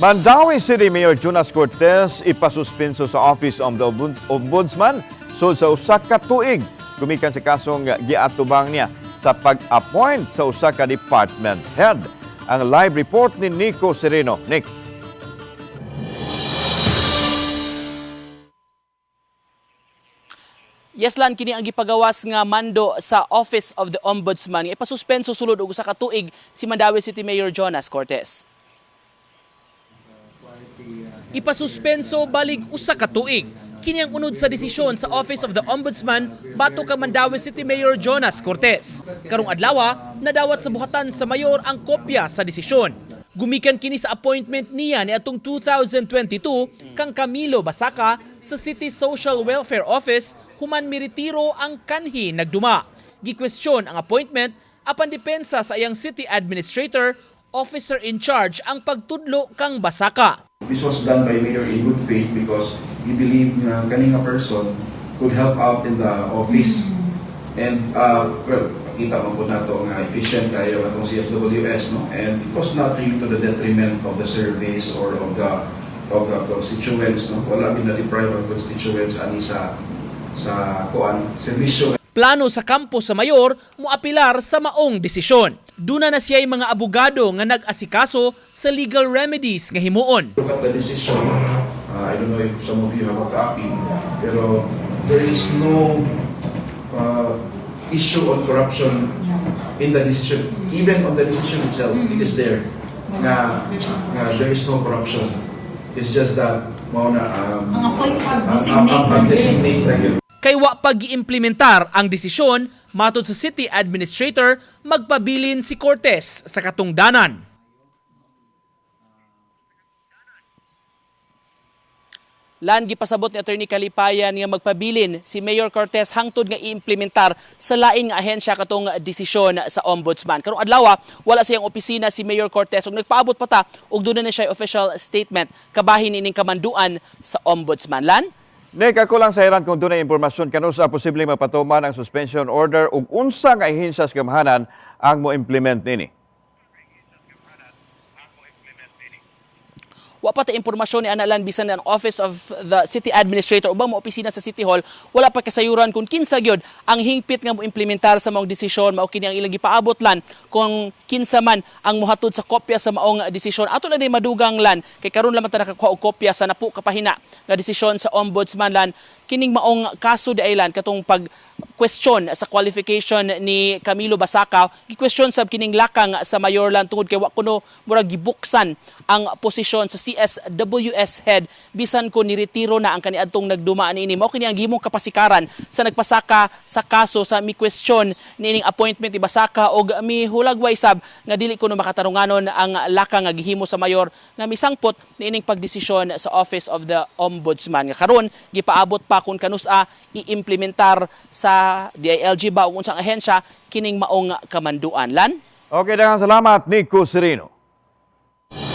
Mandawi City Mayor Jonas Cortez ipasuspenso sa Office of the Ombud- Ombudsman so sa usa ka tuig gumikan sa kasong giatubang niya sa pag-appoint sa usa ka department head. Ang live report ni Nico Sereno. Nick. Yeslan kini ang gipagawas nga mando sa Office of the Ombudsman ipasuspenso sulod og usa ka tuig si Mandawi City Mayor Jonas Cortez. Ipasuspenso balig usa ka tuig. Kini ang unod sa desisyon sa Office of the Ombudsman bato ka Mandawi City Mayor Jonas Cortez. Karong adlaw nadawat sa buhatan sa mayor ang kopya sa desisyon. Gumikan kini sa appointment niya ni atong 2022 kang Camilo Basaka sa City Social Welfare Office human miritiro ang kanhi nagduma. Gikwestiyon ang appointment apan depensa sa iyang city administrator, officer in charge ang pagtudlo kang Basaka. This was done by Mayor in good faith because he believed na kaning person could help out in the office. And, uh, well, kita mo po na to nga efficient kayo atong CSWS, no? And it was not really to the detriment of the surveys or of the of the constituents, no? Wala bin na deprive ang constituents ani sa sa kuan serbisyo Plano sa kampo sa mayor moapilar sa maong desisyon. Duna na siya'y mga abogado nga nag-asikaso sa legal remedies nga himuon. look at the decision, uh, I don't know if some of you have a copy, pero there is no uh, issue on corruption in the decision. Even on the decision itself, it is there na, na there is no corruption. It's just that mao na um, Ang ang- pag-designate Kay wa pag implementar ang desisyon, matod sa city administrator, magpabilin si Cortez sa katungdanan. Lan gipasabot ni Attorney Kalipayan nga magpabilin si Mayor Cortez hangtod nga iimplementar sa lain nga ahensya katong desisyon sa ombudsman. Karong adlaw wala siyang opisina si Mayor Cortez ug nagpaabot pa ta og doon na siya official statement kabahin ining kamanduan sa ombudsman. Lan? Nick, ako lang sa iran kung doon na impormasyon kano sa posibleng mapatuman ang suspension order ug unsa nga sa kamahanan ang mo implement nini. Wa pa ta impormasyon ni Analan bisan ang Office of the City Administrator. Ubang mga opisina sa City Hall wala pa kasayuran kung kinsa gyud ang hingpit nga mo implementar sa maong desisyon. Mao kini ang ilang gipaabot lan kung kinsa man ang mohatod sa kopya sa maong desisyon. Ato na ni madugang lan kay karon lamang ta nakakuha og kopya sa napu kapahina nga desisyon sa ombudsman lan. Kining maong kaso di aylan katong pag question sa qualification ni Camilo Basaka gi-question sab kining lakang sa mayor lan tungod kay wa kuno murag gibuksan ang posisyon sa CSWS head. Bisan ko niretiro na ang kaniadtong nagdumaan ini. Mao kini ang gihimong kapasikaran sa nagpasaka sa kaso sa mi question nining appointment ni Basaka og mi hulagway sab nga dili kuno makatarunganon ang lakang nga gihimo sa mayor nga misangpot niining pagdesisyon sa Office of the Ombudsman. Nga karon gipaabot pa kung kanusa i-implementar sa DILG ba o unsang ahensya kining maong kamanduan lan Okay, daghang salamat Nico Sereno.